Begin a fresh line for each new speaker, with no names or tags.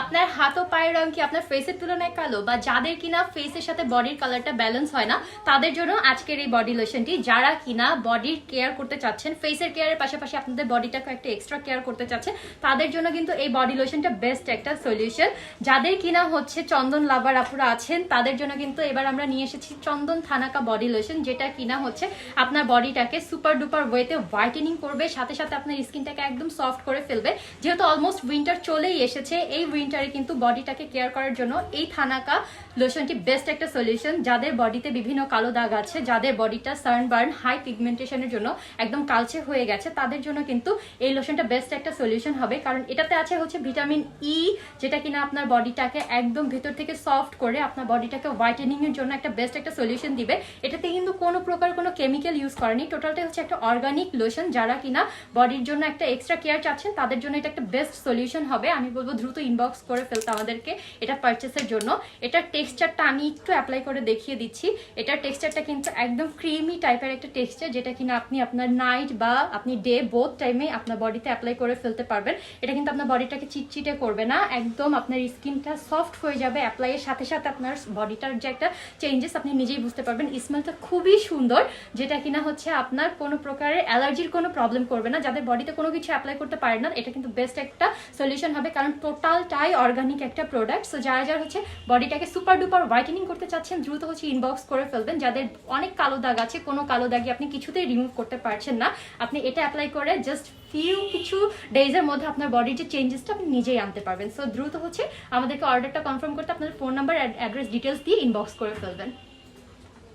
আপনার হাত ও পায়ের রং কি আপনার ফেসের তুলনায় কালো? বা যাদের কিনা ফেসের সাথে বডির কালারটা ব্যালেন্স হয় না, তাদের জন্য আজকের এই বডি লোশনটি যারা কিনা বডির কেয়ার করতে চাচ্ছেন ফেসের কেয়ারের পাশাপাশি আপনাদের বডিটাকে একটা এক্সট্রা কেয়ার করতে চাচ্ছেন, তাদের জন্য কিন্তু এই বডি লোশনটা বেস্ট একটা সলিউশন যাদের কিনা হচ্ছে চন্দন লাভার আপুরা আছেন, তাদের জন্য কিন্তু এবার আমরা নিয়ে এসেছি চন্দন থানাকা বডি লোশন যেটা কিনা হচ্ছে আপনার বডিটাকে সুপার ডুপার ওয়েতে হোয়াইটেনিং করবে, সাথে সাথে আপনার স্কিনটাকে একদম সফট করে ফেলবে। যেহেতু অলমোস্ট উইন্টার চলেই এসেছে, এই উইন্টারে কিন্তু বডিটাকে কেয়ার করার জন্য এই থানাকা লোশনটি বেস্ট একটা সলিউশন যাদের বডিতে বিভিন্ন কালো দাগ আছে, যাদের বডিটা সানবার্ন হাই পিগমেন্টেশনের জন্য একদম কালচে হয়ে গেছে, তাদের জন্য কিন্তু এই লোশনটা বেস্ট একটা সলিউশন হবে। কারণ এটাতে আছে হচ্ছে ভিটামিন ই যেটা কিনা আপনার বডিটাকে একদম ভিতর থেকে সফট করে আপনার বডিটাকে হোয়াইটেনিং এর জন্য একটা বেস্ট একটা সলিউশন দিবে। এটাতে কিন্তু কোনো প্রকার কোনো কেমিক্যাল ইউজ করেনি। টোটালটাই হচ্ছে একটা অর্গানিক লোশন যারা কিনা বডির জন্য একটা এক্সট্রা কেয়ার চাচ্ছেন, তাদের জন্য এটা একটা বেস্ট সলিউশন হবে। আমি বলব দ্রুত ইনবক্স করে ফেলতে আমাদেরকে এটা পারচেসের জন্য। এটার টেক্সচারটা আমি একটু অ্যাপ্লাই করে দেখিয়ে দিচ্ছি। এটার টেক্সচারটা কিন্তু একদম ক্রিমি টাইপের একটা টেক্সচার যেটা কিনা আপনি আপনার নাইট বা আপনি ডে বোথ টাইমে আপনার বডিতে অ্যাপ্লাই করে ফেলতে পারবেন। এটা কিন্তু আপনার বডিটাকে চিটচিটে করবে না। একদম আপনার স্কিনটা সফট হয়ে যাবে। অ্যাপ্লাইয়ের সাথে সাথে আপনার বডিটার যে একটা চেঞ্জেস আপনি নিজেই বুঝতে পারবেন। স্মেলটা খুবই সুন্দর, যেটা কিনা হচ্ছে আপনার কোনো প্রকারের অ্যালার্জির কোনো প্রবলেম করবে না। যাদের বডিতে কোনো কিছু অ্যাপ্লাই করতে পারে না, এটা কিন্তু বেস্ট একটা সলিউশন হবে। কারণ টোটালটাই অর্গানিক একটা প্রোডাক্ট সো যারা যারা হচ্ছে বডিটাকে সুপার ডুপার হোয়াইটেনিং করতে চাচ্ছেন, দ্রুত হচ্ছে ইনবক্স করে ফেলবেন। যাদের অনেক কালো দাগ আছে, কোনো কালো দাগই আপনি কিছুতেই রিমুভ করতে পারছেন না। আপনি এটা অ্যাপ্লাই করে জাস্ট ফিউ কিছু ডেজের মধ্যে আপনার বডির যে চেঞ্জেসটা আপনি নিজেই আনতে পারবেন। সো দ্রুত হচ্ছে আমাদেরকে অর্ডারটা কনফার্ম করতে আপনার ফোন নাম্বার অ্যাড্রেস ডিটেলস দিয়ে ইনবক্স করে ফেলবেন।